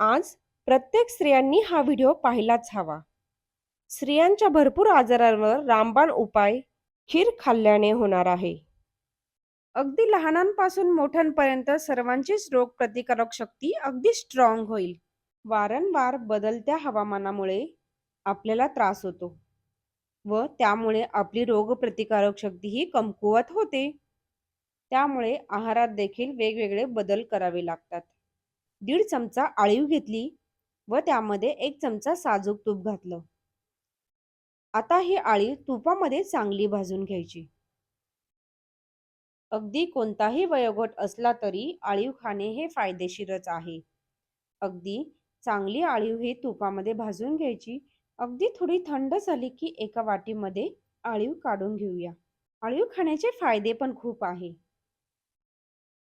आज प्रत्येक स्त्रियांनी हा व्हिडिओ पाहिलाच हवा. स्त्रियांच्या भरपूर आजारांवर रामबाण उपाय खीर खाल्ल्याने होणार आहे. अगदी लहानांपासून मोठ्यांपर्यंत सर्वांचीच रोग प्रतिकारक शक्ती अगदी स्ट्रॉंग होईल. वारंवार बदलत्या हवामानामुळे आपल्याला त्रास होतो व त्यामुळे आपली रोगप्रतिकारक शक्ती ही कमकुवत होते. त्यामुळे आहारात देखील वेगवेगळे बदल करावे लागतात. दीड चमचा आळीव घेतली व त्यामध्ये एक चमचा साजूक तूप घातलं. आता ही आळीव तुपामध्ये चांगली भाजून घ्यायची. अगदी कोणताही वयोगट असला तरी आळीव खाणे हे फायदेशीरच आहे. अगदी चांगली आळीव ही तुपामध्ये भाजून घ्यायची. अगदी थोडी थंड झाली की एका वाटीमध्ये आळीव काढून घेऊया. आळीव खाण्याचे फायदे पण खूप आहे.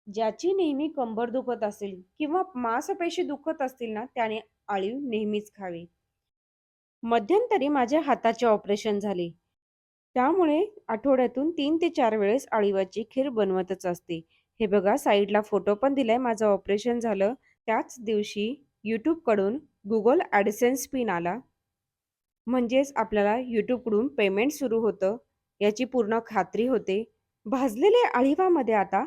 ज्याची नेहमी कंबर दुखत असेल किंवा मांसपेशी दुखत असतील ना त्याने आळीव नेहमीच खावी. मध्यंतरी माझ्या हाताचे ऑपरेशन झाले. त्यामुळे आठवड्यातून तीन ते चार वेळेस आळीवाची खीर बनवतच असते. हे बघा साईडला फोटो पण दिलाय माझं ऑपरेशन झालं. त्याच दिवशी यूट्यूबकडून गुगल ॲडसेन्स पिन आला. म्हणजेच आपल्याला यूट्यूबकडून पेमेंट सुरू होतं. याची पूर्ण खात्री होते. भाजलेल्या आळीवामध्ये आता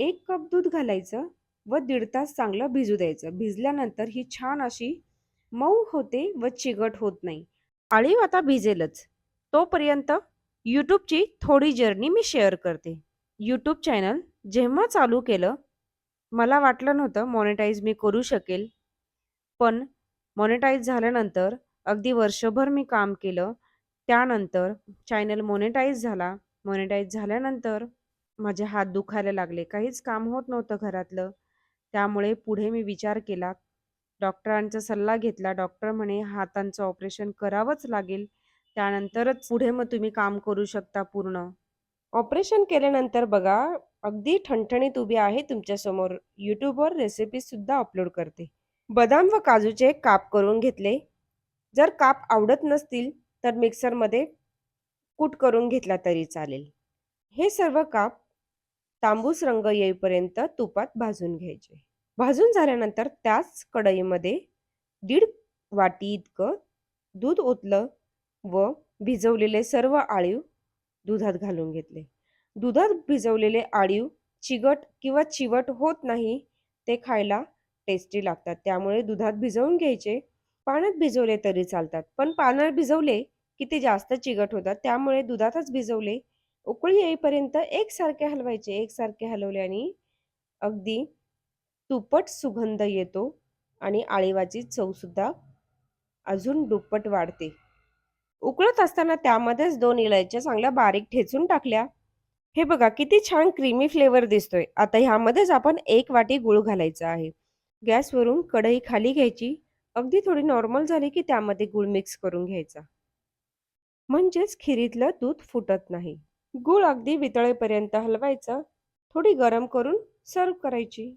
एक कप दूध घालायचं व दीड तास चांगलं भिजू द्यायचं. भिजल्यानंतर ही छान अशी मऊ होते व चिगट होत नाही. आळीव आता भिजेलच. तोपर्यंत यूट्यूबची थोडी जर्नी मी शेअर करते. यूट्यूब चॅनल जेव्हा चालू केलं मला वाटलं नव्हतं मॉनिटाईज मी करू शकेल. पण मॉनिटाईज झाल्यानंतर अगदी वर्षभर मी काम केलं. त्यानंतर चॅनल मॉनिटाईज झाला. मॉनिटाईज झाल्यानंतर माझे हात दुखायला लागले. काहीच काम होत नव्हतं घरातलं. त्यामुळे पुढे मी विचार केला. डॉक्टरांचा सल्ला घेतला. डॉक्टर म्हणे हातांचं ऑपरेशन करावंच लागेल. त्यानंतरच पुढे मग तुम्ही काम करू शकता पूर्ण. ऑपरेशन केल्यानंतर बघा अगदी ठणठणीत उभी आहे तुमच्यासमोर. यूट्यूबवर रेसिपी सुद्धा अपलोड करते. बदाम व काजूचे काप करून घेतले. जर काप आवडत नसतील तर मिक्सरमध्ये कूट करून घेतला तरी चालेल. हे सर्व काप तांबूस रंग येईपर्यंत तुपात भाजून घ्यायचे. भाजून झाल्यानंतर त्याच कढईमध्ये दीड वाटी इतकं दूध ओतलं व भिजवलेले सर्व आळीव दुधात घालून घेतले. दुधात भिजवलेले आळीव चिगट किंवा चिवट होत नाही ते खायला टेस्टी लागतात. त्यामुळे दुधात भिजवून घ्यायचे. पाण्यात भिजवले तरी चालतात. पण पाण्यात भिजवले की ते जास्त चिगट होतात. त्यामुळे दुधातच भिजवले उकळी येईपर्यंत एकसारखे हलवायचे एकसारखे हलवल्याने अगदी तुपट सुगंध येतो आणि आळीवाची चवसुद्धा अजून दुप्पट वाढते. उकळत असताना त्यामध्येच दोन इलायच्या चांगल्या बारीक ठेचून टाकल्या. हे बघा किती छान क्रीमी फ्लेवर दिसतोय. आता ह्यामध्येच आपण एक वाटी गुळ घालायचा आहे. गॅसवरून कढई खाली घ्यायची. अगदी थोडी नॉर्मल झाली की त्यामध्ये गुळ मिक्स करून घ्यायचा. म्हणजेच खिरीतलं दूध फुटत नाही. गूळ अगदी वितळेपर्यंत हलवायचं. थोडी गरम करून सर्व करायची.